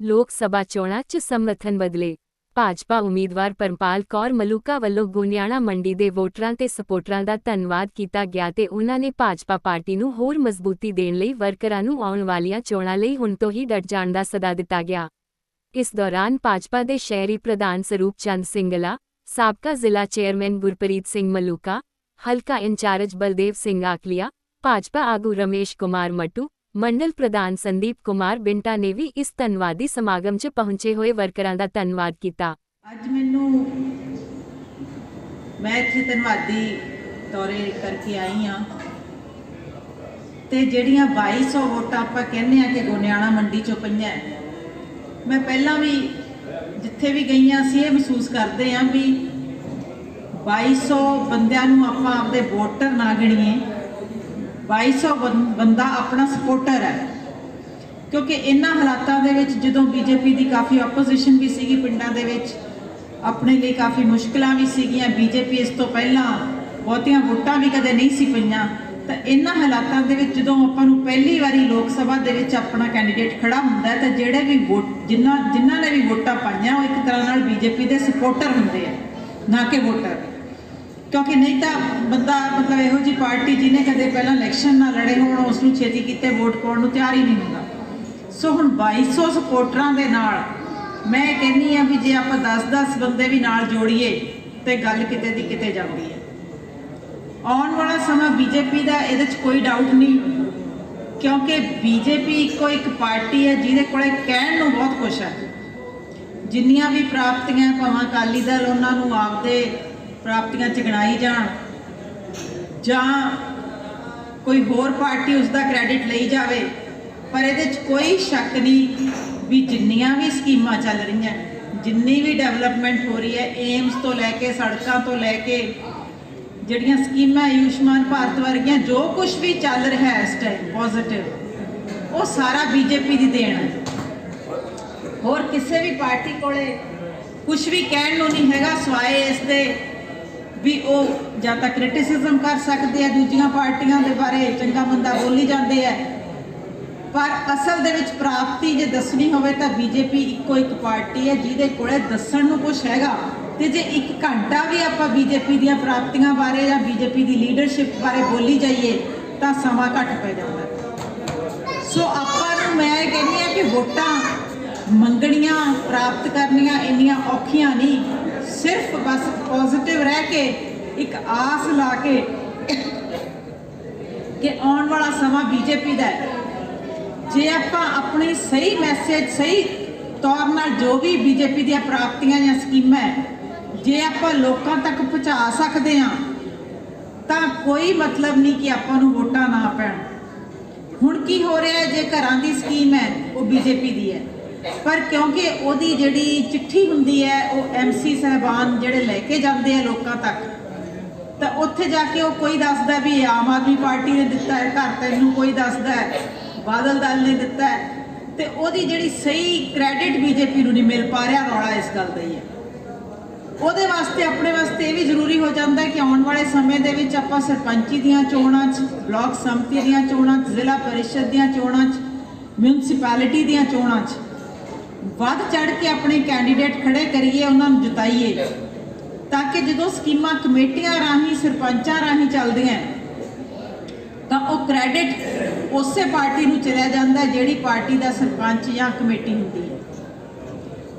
ਲੋਕ ਸਭਾ ਚੋਣਾਂ 'ਚ ਸਮਰਥਨ ਬਦਲੇ। ਭਾਜਪਾ ਉਮੀਦਵਾਰ ਪਰਮਪਾਲ ਕੌਰ ਮਲੂਕਾ ਵੱਲੋਂ ਗੋਨਿਆਣਾ ਮੰਡੀ ਦੇ ਵੋਟਰਾਂ ਤੇ ਸਪੋਰਟਰਾਂ ਦਾ ਧੰਨਵਾਦ ਕੀਤਾ ਗਿਆ ਤੇ ਉਹਨਾਂ ਨੇ ਭਾਜਪਾ ਪਾਰਟੀ ਨੂੰ ਹੋਰ ਮਜ਼ਬੂਤੀ ਦੇਣ ਲਈ ਵਰਕਰਾਂ ਨੂੰ ਆਉਣ ਵਾਲੀਆਂ ਚੋਣਾਂ ਲਈ ਹੁਣ ਤੋਂ ਹੀ ਡਟ ਜਾਣ ਦਾ ਸੱਦਾ ਦਿੱਤਾ ਗਿਆ। ਇਸ ਦੌਰਾਨ ਭਾਜਪਾ ਦੇ ਸ਼ਹਿਰੀ ਪ੍ਰਧਾਨ ਸਰੂਪ ਚੰਦ ਸਿੰਗਲਾ, ਸਾਬਕਾ ਜ਼ਿਲ੍ਹਾ ਚੇਅਰਮੈਨ ਗੁਰਪ੍ਰੀਤ ਸਿੰਘ ਮਲੂਕਾ, ਹਲਕਾ ਇੰਚਾਰਜ ਬਲਦੇਵ ਸਿੰਘ ਆਕਲੀਆ ਭਾਜਪਾ ਆਗੂ ਰਮੇਸ਼ ਕੁਮਾਰ ਮੱਟੂ ਮੰਡਲ ਪ੍ਰਧਾਨ ਸੰਦੀਪ ਕੁਮਾਰ ਬਿੰਟਾ ਨੇ ਵੀ ਇਸ ਧੰਨਵਾਦੀ ਸਮਾਗਮ 'ਚ ਪਹੁੰਚੇ ਹੋਏ ਵਰਕਰਾਂ ਦਾ ਧੰਨਵਾਦ ਕੀਤਾ। ਅੱਜ ਮੈਨੂੰ ਮੈਂ ਇੱਥੇ ਧੰਨਵਾਦੀ ਦੌਰੇ ਕਰਕੇ ਆਈ ਆ ਤੇ ਜਿਹੜੀਆਂ 2200 ਵੋਟਾਂ ਆਪਾਂ ਕਹਿੰਦੇ ਆ ਕਿ ਗੋਨਿਆਣਾ ਮੰਡੀ ਚੋਂ ਪਈਆਂ ਮੈਂ ਪਹਿਲਾਂ ਵੀ ਜਿੱਥੇ ਵੀ ਗਈਆਂ ਸੀ ਇਹ ਮਹਿਸੂਸ ਕਰਦੇ ਆ ਵੀ 2200 ਬੰਦਿਆਂ ਨੂੰ ਆਪਾਂ ਆਪਦੇ ਵੋਟਰ ਨਾ ਗਿਣੀਏ। 2200 ਬੰ- ਬੰਦਾ ਆਪਣਾ ਸਪੋਰਟਰ ਹੈ। ਕਿਉਂਕਿ ਇਹਨਾਂ ਹਾਲਾਤਾਂ ਦੇ ਵਿੱਚ ਜਦੋਂ ਬੀਜੇਪੀ ਦੀ ਕਾਫੀ ਆਪੋਜੀਸ਼ਨ ਵੀ ਸੀਗੀ ਪਿੰਡਾਂ ਦੇ ਵਿੱਚ, ਆਪਣੇ ਲਈ ਕਾਫੀ ਮੁਸ਼ਕਲਾਂ ਵੀ ਸੀਗੀਆਂ। ਬੀਜੇਪੀ ਇਸ ਤੋਂ ਪਹਿਲਾਂ ਬਹੁਤੀਆਂ ਵੋਟਾਂ ਵੀ ਕਦੇ ਨਹੀਂ ਸੀ ਪਈਆਂ। ਤਾਂ ਇਹਨਾਂ ਹਾਲਾਤਾਂ ਦੇ ਵਿੱਚ ਜਦੋਂ ਆਪਾਂ ਨੂੰ ਪਹਿਲੀ ਵਾਰੀ ਲੋਕ ਸਭਾ ਦੇ ਵਿੱਚ ਆਪਣਾ ਕੈਂਡੀਡੇਟ ਖੜਾ ਹੁੰਦਾ ਤਾਂ ਜਿਹੜੇ ਵੀ ਵੋਟ ਜਿਨ੍ਹਾਂ ਜਿਨ੍ਹਾਂ ਨੇ ਵੀ ਵੋਟਾਂ ਪਾਈਆਂ, ਉਹ ਇੱਕ ਤਰ੍ਹਾਂ ਨਾਲ ਬੀਜੇਪੀ ਦੇ ਸਪੋਰਟਰ ਹੁੰਦੇ ਆ, ਨਾ ਕਿ ਵੋਟਰ। ਕਿਉਂਕਿ ਨਹੀਂ ਤਾਂ ਬੰਦਾ ਮਤਲਬ ਇਹੋ ਜੀ ਪਾਰਟੀ ਜਿਹਨੇ ਕਦੇ ਪਹਿਲਾਂ ਇਲੈਕਸ਼ਨ ਨਾ ਲੜੇ ਹੋਣ ਉਸ ਨੂੰ ਛੇਤੀ ਕਿਤੇ ਵੋਟ ਪਾਉਣ ਨੂੰ ਤਿਆਰ ਹੀ ਨਹੀਂ ਹੁੰਦਾ। ਸੋ ਹੁਣ 2200 ਸਪੋਰਟਰਾਂ ਦੇ ਨਾਲ ਮੈਂ ਕਹਿੰਨੀ ਆ ਵੀ ਜੇ ਆਪਾਂ 10-10 ਬੰਦੇ ਵੀ ਨਾਲ ਜੋੜੀਏ ਤੇ ਗੱਲ ਕਿਤੇ ਦੀ ਕਿਤੇ ਜਾਂਦੀ ਹੈ। ਆਉਣ ਵਾਲਾ ਸਮਾਂ ਬੀਜੇਪੀ ਦਾ ਇਹਦੇ 'ਚ ਕੋਈ ਡਾਊਟ ਨਹੀਂ, ਕਿਉਂਕਿ ਬੀਜੇਪੀ ਇੱਕੋ ਇੱਕ ਪਾਰਟੀ ਹੈ ਜਿਹਦੇ ਕੋਲੇ ਕਹਿਣ ਨੂੰ ਬਹੁਤ ਕੁਝ ਹੈ। ਜਿੰਨੀਆਂ ਵੀ ਪ੍ਰਾਪਤੀਆਂ, ਭਾਵੇਂ ਅਕਾਲੀ ਦਲ ਉਹਨਾਂ ਨੂੰ ਆਪਦੇ ਪ੍ਰਾਪਤੀਆਂ ਚ ਗਣਾਈ ਜਾਣ ਜਾਂ ਕੋਈ ਹੋਰ ਪਾਰਟੀ ਉਸ ਦਾ ਕ੍ਰੈਡਿਟ ਲਈ ਜਾਵੇ, ਪਰ ਇਹਦੇ 'ਚ ਕੋਈ ਸ਼ੱਕ ਨਹੀਂ ਵੀ ਜਿੰਨੀਆਂ ਵੀ ਸਕੀਮਾਂ ਚੱਲ ਰਹੀਆਂ, ਜਿੰਨੀ ਵੀ ਡਿਵੈਲਪਮੈਂਟ ਹੋ ਰਹੀ ਹੈ ਏਮਸ ਤੋਂ ਲੈ ਕੇ, ਸੜਕਾਂ ਤੋਂ ਲੈ ਕੇ, ਜਿਹੜੀਆਂ ਸਕੀਮਾਂ ਆਯੁਸ਼ਮਾਨ ਭਾਰਤ ਵਰਗੀਆਂ ਜੋ ਕੁਝ ਵੀ ਚੱਲ ਰਿਹਾ ਹੈ ਇਸ ਟਾਈਮ ਪੋਜ਼ਿਟਿਵ ਉਹ ਸਾਰਾ ਬੀਜੇਪੀ ਦੀ ਦੇਣ ਹੈ। ਹੋਰ ਕਿਸੇ ਵੀ ਪਾਰਟੀ ਕੋਲੇ ਕੁਝ ਵੀ ਕਹਿਣ ਨੂੰ ਨਹੀਂ ਹੈਗਾ, ਸਵਾਏ ਇਸ ਦੇ ਵੀ ਉਹ ਜਾਂ ਤਾਂ ਕ੍ਰਿਟਿਸਿਜ਼ਮ ਕਰ ਸਕਦੇ ਆ, ਦੂਜੀਆਂ ਪਾਰਟੀਆਂ ਦੇ ਬਾਰੇ ਚੰਗਾ ਮੰਦਾ ਬੋਲੀ ਜਾਂਦੇ ਆ। ਪਰ ਅਸਲ ਦੇ ਵਿੱਚ ਪ੍ਰਾਪਤੀ ਜੇ ਦੱਸਣੀ ਹੋਵੇ ਤਾਂ ਬੀਜੇਪੀ ਇੱਕੋ ਇੱਕ ਪਾਰਟੀ ਹੈ, ਜਿਹਦੇ ਕੋਲੇ ਦੱਸਣ ਨੂੰ ਕੁਝ ਹੈਗਾ। ਤੇ ਜੇ ਇੱਕ ਘੰਟਾ ਵੀ ਆਪਾਂ ਬੀਜੇਪੀ ਦੀਆਂ ਪ੍ਰਾਪਤੀਆਂ ਬਾਰੇ ਜਾਂ ਬੀਜੇਪੀ ਦੀ ਲੀਡਰਸ਼ਿਪ ਬਾਰੇ ਬੋਲੀ ਜਾਈਏ, ਤਾਂ ਸਮਾਂ ਘੱਟ ਪੈ ਜਾਂਦਾ। ਸੋ ਆਪਾਂ ਨੂੰ ਮੈਂ ਇਹ ਕਹਿੰਦੀ ਆ ਕਿ ਵੋਟਾਂ ਮੰਗਣੀਆਂ, ਪ੍ਰਾਪਤ ਕਰਨੀਆਂ ਇੰਨੀਆਂ ਔਖੀਆਂ ਨਹੀਂ। ਸਿਰਫ ਬਸ ਪੋਜ਼ਿਟਿਵ ਰਹਿ ਕੇ ਇੱਕ ਆਸ ਲਾ ਕੇ ਕਿ ਆਉਣ ਵਾਲਾ ਸਮਾਂ ਬੀਜੇਪੀ ਦਾ ਹੈ। ਜੇ ਆਪਾਂ ਆਪਣੀ ਸਹੀ ਮੈਸੇਜ ਸਹੀ ਤੌਰ ਨਾਲ ਜੋ ਵੀ ਬੀਜੇਪੀ ਦੀਆਂ ਪ੍ਰਾਪਤੀਆਂ ਜਾਂ ਸਕੀਮਾਂ ਹੈ, ਜੇ ਆਪਾਂ ਲੋਕਾਂ ਤੱਕ ਪਹੁੰਚਾ ਸਕਦੇ ਹਾਂ, ਤਾਂ ਕੋਈ ਮਤਲਬ ਨਹੀਂ ਕਿ ਆਪਾਂ ਨੂੰ ਵੋਟਾਂ ਨਾ ਪੈਣ। ਹੁਣ ਕੀ ਹੋ ਰਿਹਾ ਜੇ ਘਰਾਂ ਦੀ ਸਕੀਮ ਹੈ, ਉਹ ਬੀਜੇਪੀ ਦੀ ਹੈ। ਪਰ ਕਿਉਂਕਿ ਉਹਦੀ ਜਿਹੜੀ ਚਿੱਠੀ ਹੁੰਦੀ ਹੈ, ਉਹ ਐਮਸੀ ਸਹਿਬਾਨ ਜਿਹੜੇ ਲੈ ਕੇ ਜਾਂਦੇ ਆ ਲੋਕਾਂ ਤੱਕ, ਤਾਂ ਉੱਥੇ ਜਾ ਕੇ ਉਹ ਕੋਈ ਦੱਸਦਾ ਵੀ ਆਮ ਆਦਮੀ ਪਾਰਟੀ ਨੇ ਦਿੱਤਾ ਹੈ, ਘਰ ਤੈਨੂੰ ਕੋਈ ਦੱਸਦਾ ਹੈ, ਬਾਦਲ ਦਲ ਨੇ ਦਿੱਤਾ ਹੈ, ਤੇ ਉਹਦੀ ਜਿਹੜੀ ਸਹੀ ਕ੍ਰੈਡਿਟ ਬੀਜੇਪੀ ਨੂੰ ਨਹੀਂ ਮਿਲ ਪਾ ਰਿਹਾ ਰੌਲਾ ਇਸ ਗੱਲ ਦਾ ਹੀ ਹੈ। ਉਹਦੇ ਵਾਸਤੇ, ਆਪਣੇ ਵਾਸਤੇ ਇਹ ਵੀ ਜ਼ਰੂਰੀ ਹੋ ਜਾਂਦਾ ਕਿ ਆਉਣ ਵਾਲੇ ਸਮੇਂ ਦੇ ਵਿੱਚ ਆਪਾਂ ਸਰਪੰਚੀ ਦੀਆਂ ਚੋਣਾਂ 'ਚ, ਬਲਾਕ ਸੰਮਤੀ ਦੀਆਂ ਚੋਣਾਂ 'ਚ, ਜ਼ਿਲ੍ਹਾ ਪਰਿਸ਼ਦ ਦੀਆਂ ਚੋਣਾਂ 'ਚ ਮਿਊਨਿਸਪੈਲਿਟੀ ਦੀਆਂ ਚੋਣਾਂ 'ਚ ਵੱਧ ਚੜ ਕੇ ਆਪਣੇ ਕੈਂਡੀਡੇਟ ਖੜੇ ਕਰੀਏ, ਉਹਨਾਂ ਨੂੰ ਜਿਤਾਈਏ। ਤਾਂ ਕਿ ਜਦੋਂ ਸਕੀਮਾਂ ਕਮੇਟੀਆਂ ਰਾਹੀਂ, ਸਰਪੰਚਾਂ ਰਾਹੀਂ ਚੱਲਦੀਆਂ, ਤਾਂ ਉਹ ਕ੍ਰੈਡਿਟ ਉਸੇ ਪਾਰਟੀ ਨੂੰ ਚਲਿਆ ਜਾਂਦਾ ਜਿਹੜੀ ਪਾਰਟੀ ਦਾ ਸਰਪੰਚ ਜਾਂ ਕਮੇਟੀ ਹੁੰਦੀ ਹੈ।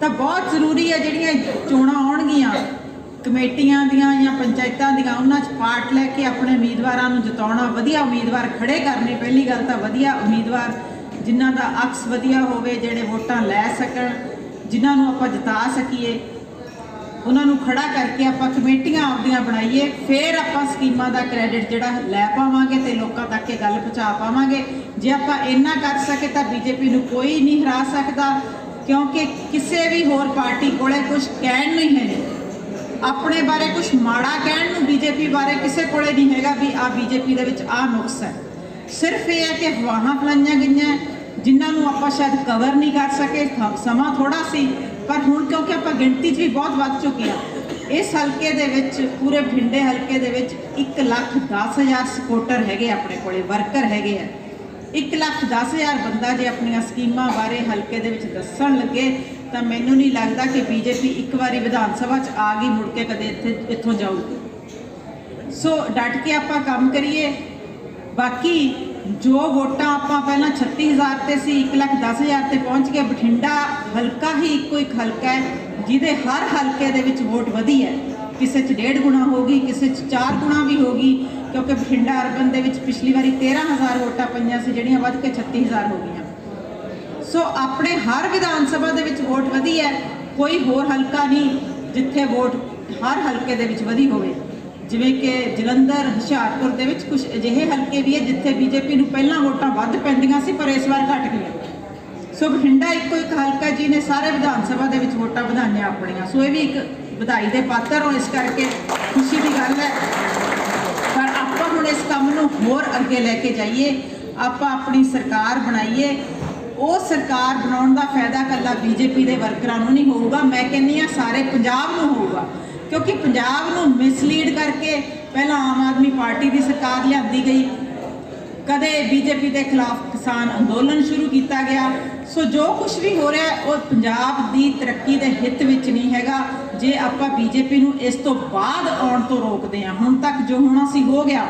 ਤਾਂ ਬਹੁਤ ਜ਼ਰੂਰੀ ਹੈ ਜਿਹੜੀਆਂ ਚੋਣਾਂ ਆਉਣਗੀਆਂ, ਕਮੇਟੀਆਂ ਦੀਆਂ ਜਾਂ ਪੰਚਾਇਤਾਂ ਦੀਆਂ, ਉਹਨਾਂ 'ਚ ਪਾਰਟ ਲੈ ਕੇ ਆਪਣੇ ਉਮੀਦਵਾਰਾਂ ਨੂੰ ਜਿਤਾਉਣਾ। ਵਧੀਆ ਉਮੀਦਵਾਰ ਖੜੇ ਕਰਨੇ, ਪਹਿਲੀ ਗੱਲ ਤਾਂ ਵਧੀਆ ਉਮੀਦਵਾਰ ਜਿਨ੍ਹਾਂ ਦਾ ਅਕਸ ਵਧੀਆ ਹੋਵੇ ਜਿਹੜੇ ਵੋਟਾਂ ਲੈ ਸਕਣ, ਜਿਨ੍ਹਾਂ ਨੂੰ ਆਪਾਂ ਜਿਤਾ ਸਕੀਏ, ਉਹਨਾਂ ਨੂੰ ਖੜਾ ਕਰਕੇ ਆਪਾਂ ਕਮੇਟੀਆਂ ਆਪਦੀਆਂ ਬਣਾਈਏ, ਫਿਰ ਆਪਾਂ ਸਕੀਮਾਂ ਦਾ ਕ੍ਰੈਡਿਟ ਜਿਹੜਾ ਲੈ ਪਾਵਾਂਗੇ ਤੇ ਲੋਕਾਂ ਤੱਕ ਇਹ ਗੱਲ ਪਹੁੰਚਾ ਪਾਵਾਂਗੇ। ਜੇ ਆਪਾਂ ਇੰਨਾ ਕਰ ਸਕੇ ਤਾਂ ਬੀਜੇਪੀ ਨੂੰ ਕੋਈ ਨਹੀਂ ਹਰਾ ਸਕਦਾ, ਕਿਉਂਕਿ ਕਿਸੇ ਵੀ ਹੋਰ ਪਾਰਟੀ ਕੋਲੇ ਕੁਝ ਕਹਿਣ ਨਹੀਂ ਹੀ ਹੈ ਆਪਣੇ ਬਾਰੇ ਕੁਝ ਮਾੜਾ ਕਹਿਣ ਨੂੰ ਬੀਜੇਪੀ ਬਾਰੇ ਕਿਸੇ ਕੋਲੇ ਨਹੀਂ ਹੈਗਾ ਵੀ ਆ ਬੀਜੇਪੀ ਦੇ ਵਿੱਚ ਆ ਨੁਕਸ ਹੈ। ਸਿਰਫ ਇਹ ਹੈ ਕਿ ਅਫਵਾਹਾਂ ਫਲਾਈਆਂ ਗਈਆਂ ਜਿਨ੍ਹਾਂ ਨੂੰ ਆਪਾਂ ਸ਼ਾਇਦ ਕਵਰ ਨਹੀਂ ਕਰ ਸਕੇ ਸਮਾਂ ਥੋੜਾ ਸੀ, ਪਰ ਹੁਣ ਕਿਉਂਕਿ ਆਪਾਂ ਗਿਣਤੀ 'ਚ ਵੀ ਬਹੁਤ ਵੱਧ ਚੁੱਕੇ ਆ ਇਸ ਹਲਕੇ ਦੇ ਵਿੱਚ, ਪੂਰੇ ਭਿੰਡੇ ਹਲਕੇ ਦੇ ਵਿੱਚ 1 ਲੱਖ 10 ਹਜ਼ਾਰ ਸਪੋਰਟਰ ਹੈਗੇ ਆਪਣੇ ਕੋਲੇ ਵਰਕਰ ਹੈਗੇ ਆ। 1 ਲੱਖ 10 ਹਜ਼ਾਰ ਬੰਦਾ ਜੇ ਆਪਣੀਆਂ ਸਕੀਮਾਂ ਬਾਰੇ ਹਲਕੇ ਦੇ ਵਿੱਚ ਦੱਸਣ ਲੱਗੇ, ਤਾਂ ਮੈਨੂੰ ਨਹੀਂ ਲੱਗਦਾ ਕਿ ਬੀਜੇਪੀ ਇੱਕ ਵਾਰੀ ਵਿਧਾਨ ਸਭਾ 'ਚ ਆ ਗਈ, ਮੁੜ ਕੇ ਕਦੇ ਇੱਥੇ, ਇੱਥੋਂ ਜਾਊਗੀ। ਸੋ ਡਟ ਕੇ ਆਪਾਂ ਕੰਮ ਕਰੀਏ, ਬਾਕੀ ਜੋ ਵੋਟਾਂ ਆਪਾਂ ਪਹਿਲਾਂ 36000 ਤੇ ਸੀ 110000 ਤੇ ਪਹੁੰਚ ਕੇ ਬਠਿੰਡਾ ਹਲਕਾ ਹੀ ਇੱਕੋ ਇੱਕ ਹਲਕਾ ਹੈ, ਜਿਹਦੇ ਹਰ ਹਲਕੇ ਦੇ ਵਿੱਚ ਵੋਟ ਵਧੀ ਹੈ। ਕਿਸੇ 'ਚ ਡੇਢ ਗੁਣਾ ਹੋਗੀ ਕਿਸੇ 'ਚ ਚਾਰ ਗੁਣਾ ਵੀ ਹੋਗੀ ਕਿਉਂਕਿ ਬਠਿੰਡਾ ਅਰਬਨ ਦੇ ਵਿੱਚ ਪਿਛਲੀ ਵਾਰੀ 13000 ਵੋਟਾਂ ਪਈਆਂ ਸੀ, ਜਿਹੜੀਆਂ ਵੱਧ ਕੇ 36000 ਹੋ ਗਈਆਂ। ਸੋ ਆਪਣੇ ਹਰ ਵਿਧਾਨ ਸਭਾ ਦੇ ਵਿੱਚ ਵੋਟ ਵਧੀ ਹੈ, ਕੋਈ ਹੋਰ ਹਲਕਾ ਨਹੀਂ, ਜਿੱਥੇ ਵੋਟ ਹਰ ਹਲਕੇ ਦੇ ਵਿੱਚ ਵਧੀ ਹੋਵੇ। ਜਿਵੇਂ ਕਿ ਜਲੰਧਰ, ਹੁਸ਼ਿਆਰਪੁਰ ਦੇ ਵਿੱਚ ਕੁਝ ਅਜਿਹੇ ਹਲਕੇ ਵੀ ਹੈ ਜਿੱਥੇ ਬੀਜੇਪੀ ਨੂੰ ਪਹਿਲਾਂ ਵੋਟਾਂ ਵੱਧ ਪੈਂਦੀਆਂ ਸੀ, ਪਰ ਇਸ ਵਾਰ ਘਟ ਗਈਆਂ। ਸੋ ਬਠਿੰਡਾ ਇੱਕੋ ਇੱਕ ਹਲਕਾ ਜੀ ਨੇ ਸਾਰੇ ਵਿਧਾਨ ਸਭਾ ਦੇ ਵਿੱਚ ਵੋਟਾਂ ਵਧਾਈਆਂ ਆਪਣੀਆਂ। ਸੋ ਇਹ ਵੀ ਇੱਕ ਵਧਾਈ ਦੇ ਪਾਤਰ ਹੋ, ਇਸ ਕਰਕੇ ਖੁਸ਼ੀ ਦੀ ਗੱਲ ਹੈ। ਪਰ ਆਪਾਂ ਹੁਣ ਇਸ ਕੰਮ ਨੂੰ ਹੋਰ ਅੱਗੇ ਲੈ ਕੇ ਜਾਈਏ। ਆਪਾਂ ਆਪਣੀ ਸਰਕਾਰ ਬਣਾਈਏ। ਉਹ ਸਰਕਾਰ ਬਣਾਉਣ ਦਾ ਫਾਇਦਾ ਕੱਲਾ ਬੀਜੇਪੀ ਦੇ ਵਰਕਰਾਂ ਨੂੰ ਨਹੀਂ ਹੋਊਗਾ। ਮੈਂ ਕਹਿੰਨੀ ਆ ਸਾਰੇ ਪੰਜਾਬ ਨੂੰ ਹੋਊਗਾ। ਕਿਉਂਕਿ ਪੰਜਾਬ ਨੂੰ ਮਿਸਲੀਡ ਕਰਕੇ ਪਹਿਲਾਂ ਆਮ ਆਦਮੀ ਪਾਰਟੀ ਦੀ ਸਰਕਾਰ ਲਿਆਂਦੀ ਗਈ। ਕਦੇ ਬੀਜੇਪੀ ਦੇ ਖਿਲਾਫ ਕਿਸਾਨ ਅੰਦੋਲਨ ਸ਼ੁਰੂ ਕੀਤਾ ਗਿਆ। ਸੋ ਜੋ ਕੁਝ ਵੀ ਹੋ ਰਿਹਾ, ਉਹ ਪੰਜਾਬ ਦੀ ਤਰੱਕੀ ਦੇ ਹਿੱਤ ਵਿੱਚ ਨਹੀਂ ਹੈਗਾ। ਜੇ ਆਪਾਂ ਬੀਜੇਪੀ ਨੂੰ ਇਸ ਤੋਂ ਬਾਅਦ ਆਉਣ ਤੋਂ ਰੋਕਦੇ ਹਾਂ, ਹੁਣ ਤੱਕ ਜੋ ਹੋਣਾ ਸੀ ਹੋ ਗਿਆ।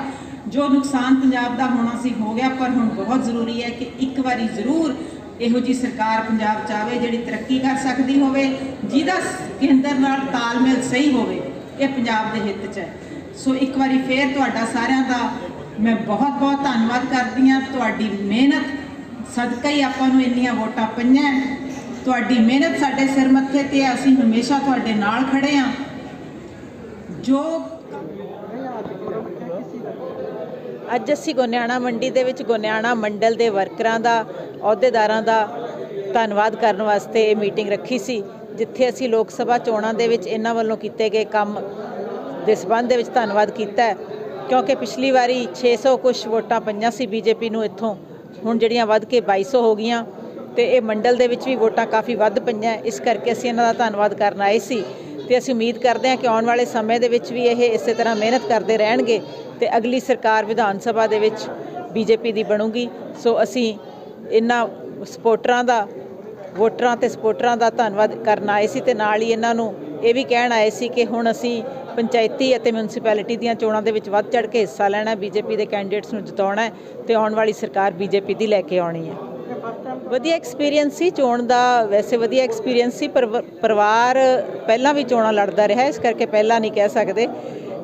ਜੋ ਨੁਕਸਾਨ ਪੰਜਾਬ ਦਾ ਹੋਣਾ ਸੀ ਹੋ ਗਿਆ, ਪਰ ਹੁਣ ਬਹੁਤ ਜ਼ਰੂਰੀ ਹੈ ਕਿ ਇੱਕ ਵਾਰੀ ਜ਼ਰੂਰ ਇਹੋ ਜੀ ਸਰਕਾਰ ਪੰਜਾਬ ਚ ਆਵੇ ਜਿਹੜੀ ਤਰੱਕੀ ਕਰ ਸਕਦੀ ਹੋਵੇ ਜਿਹਦਾ ਕੇਂਦਰ ਨਾਲ ਤਾਲਮੇਲ ਸਹੀ ਹੋਵੇ ਇਹ ਪੰਜਾਬ ਦੇ ਹਿੱਤ 'ਚ ਹੈ। ਸੋ ਇੱਕ ਵਾਰੀ ਫੇਰ ਤੁਹਾਡਾ ਸਾਰਿਆਂ ਦਾ ਮੈਂ ਬਹੁਤ ਬਹੁਤ ਧੰਨਵਾਦ ਕਰਦੀ ਹਾਂ। ਤੁਹਾਡੀ ਮਿਹਨਤ ਸਦਕਾ ਹੀ ਆਪਾਂ ਨੂੰ ਇੰਨੀਆਂ ਵੋਟਾਂ ਪਈਆਂ। ਤੁਹਾਡੀ ਮਿਹਨਤ ਸਾਡੇ ਸਿਰ ਮੱਥੇ ਤੇ ਹੈ, ਅਸੀਂ ਹਮੇਸ਼ਾ ਤੁਹਾਡੇ ਨਾਲ ਖੜੇ ਹਾਂ। ਜੋ ਅੱਜ ਅਸੀਂ ਗੋਨਿਆਣਾ ਮੰਡੀ ਦੇ ਵਿੱਚ ਗੋਨਿਆਣਾ ਮੰਡਲ ਦੇ ਵਰਕਰਾਂ ਦਾ ਅਹੁਦੇਦਾਰਾਂ ਦਾ ਧੰਨਵਾਦ ਕਰਨ ਵਾਸਤੇ ਇਹ ਮੀਟਿੰਗ ਰੱਖੀ ਸੀ, ਜਿੱਥੇ ਅਸੀਂ ਲੋਕ ਸਭਾ ਚੋਣਾਂ ਦੇ ਵਿੱਚ ਇਹਨਾਂ ਵੱਲੋਂ ਕੀਤੇ ਗਏ ਕੰਮ ਦੇ ਸਬੰਧ ਦੇ ਵਿੱਚ ਧੰਨਵਾਦ ਕੀਤਾ ਕਿਉਂਕਿ ਪਿਛਲੀ ਵਾਰੀ 600 ਕੁਝ ਵੋਟਾਂ ਪਈਆਂ ਸੀ ਬੀਜੇਪੀ ਨੂੰ ਇੱਥੋਂ, ਹੁਣ ਜਿਹੜੀਆਂ ਵੱਧ ਕੇ 2200 ਹੋ ਗਈਆਂ ਤੇ ਇਹ ਮੰਡਲ ਦੇ ਵਿੱਚ ਵੀ ਵੋਟਾਂ ਕਾਫੀ ਵੱਧ ਪਈਆਂ, ਇਸ ਕਰਕੇ ਅਸੀਂ ਇਹਨਾਂ ਦਾ ਧੰਨਵਾਦ ਕਰਨ ਆਏ ਸੀ ਤੇ ਅਸੀਂ ਉਮੀਦ ਕਰਦੇ ਹਾਂ ਕਿ ਆਉਣ ਵਾਲੇ ਸਮੇਂ ਦੇ ਵਿੱਚ ਵੀ ਇਹ ਇਸੇ ਤਰ੍ਹਾਂ ਮਿਹਨਤ ਕਰਦੇ ਰਹਿਣਗੇ ਤੇ ਅਗਲੀ ਸਰਕਾਰ ਵਿਧਾਨ ਸਭਾ ਦੇ ਵਿੱਚ ਬੀਜੇਪੀ ਦੀ ਬਣੂਗੀ, ਸੋ ਅਸੀਂ ਇਹਨਾਂ ਸਪੋਰਟਰਾਂ ਦਾ, ਵੋਟਰਾਂ ਤੇ ਸਪੋਰਟਰਾਂ ਦਾ ਧੰਨਵਾਦ ਕਰਨ ਆਏ ਸੀ ਤੇ ਨਾਲ ਹੀ ਇਹਨਾਂ ਨੂੰ ਇਹ ਵੀ ਕਹਿਣ ਆਏ ਸੀ ਕਿ ਹੁਣ ਅਸੀਂ ਪੰਚਾਇਤੀ ਅਤੇ ਮਿਊਨਿਸਪੈਲਿਟੀ ਦੀਆਂ ਚੋਣਾਂ ਦੇ ਵਿੱਚ ਵੱਧ ਚੜ ਕੇ ਹਿੱਸਾ ਲੈਣਾ ਬੀਜੇਪੀ ਦੇ ਕੈਂਡੀਡੇਟਸ ਨੂੰ ਜਿਤਾਉਣਾ ਹੈ ਤੇ ਆਉਣ ਵਾਲੀ ਸਰਕਾਰ ਬੀਜੇਪੀ ਦੀ ਲੈ ਕੇ ਆਉਣੀ ਹੈ। ਵਧੀਆ ਐਕਸਪੀਰੀਅੰਸ ਸੀ ਚੋਣ ਦਾ, ਵੈਸੇ ਵਧੀਆ ਐਕਸਪੀਰੀਅੰਸ ਸੀ ਪਰ ਪਰਿਵਾਰ ਪਹਿਲਾਂ ਵੀ ਚੋਣਾਂ ਲੜਦਾ ਰਿਹਾ, ਇਸ ਕਰਕੇ ਪਹਿਲਾਂ ਨਹੀਂ ਕਹਿ ਸਕਦੇ।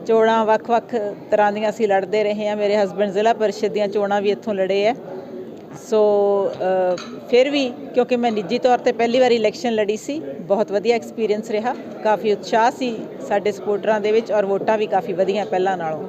ਚੋਣਾਂ ਵੱਖ-ਵੱਖ ਤਰ੍ਹਾਂ ਦੀਆਂ ਅਸੀਂ ਲੜਦੇ ਰਹੇ ਹਾਂ, ਮੇਰੇ ਹਸਬੰਡ ਜ਼ਿਲ੍ਹਾ ਪਰਿਸ਼ਦ ਦੀਆਂ ਚੋਣਾਂ ਵੀ ਇੱਥੋਂ ਲੜੇ ਹੈ। ਸੋ ਫਿਰ ਵੀ ਕਿਉਂਕਿ ਮੈਂ ਨਿੱਜੀ ਤੌਰ ਤੇ ਪਹਿਲੀ ਵਾਰ ਇਲੈਕਸ਼ਨ ਲੜੀ ਸੀ, ਬਹੁਤ ਵਧੀਆ ਐਕਸਪੀਰੀਅੰਸ ਰਿਹਾ, ਕਾਫੀ ਉਤਸ਼ਾਹ ਸੀ ਸਾਡੇ ਸਪੋਰਟਰਾਂ ਦੇ ਵਿੱਚ ਔਰ ਵੋਟਾਂ ਵੀ ਕਾਫੀ ਵਧੀਆਂ ਪਹਿਲਾਂ ਨਾਲੋਂ।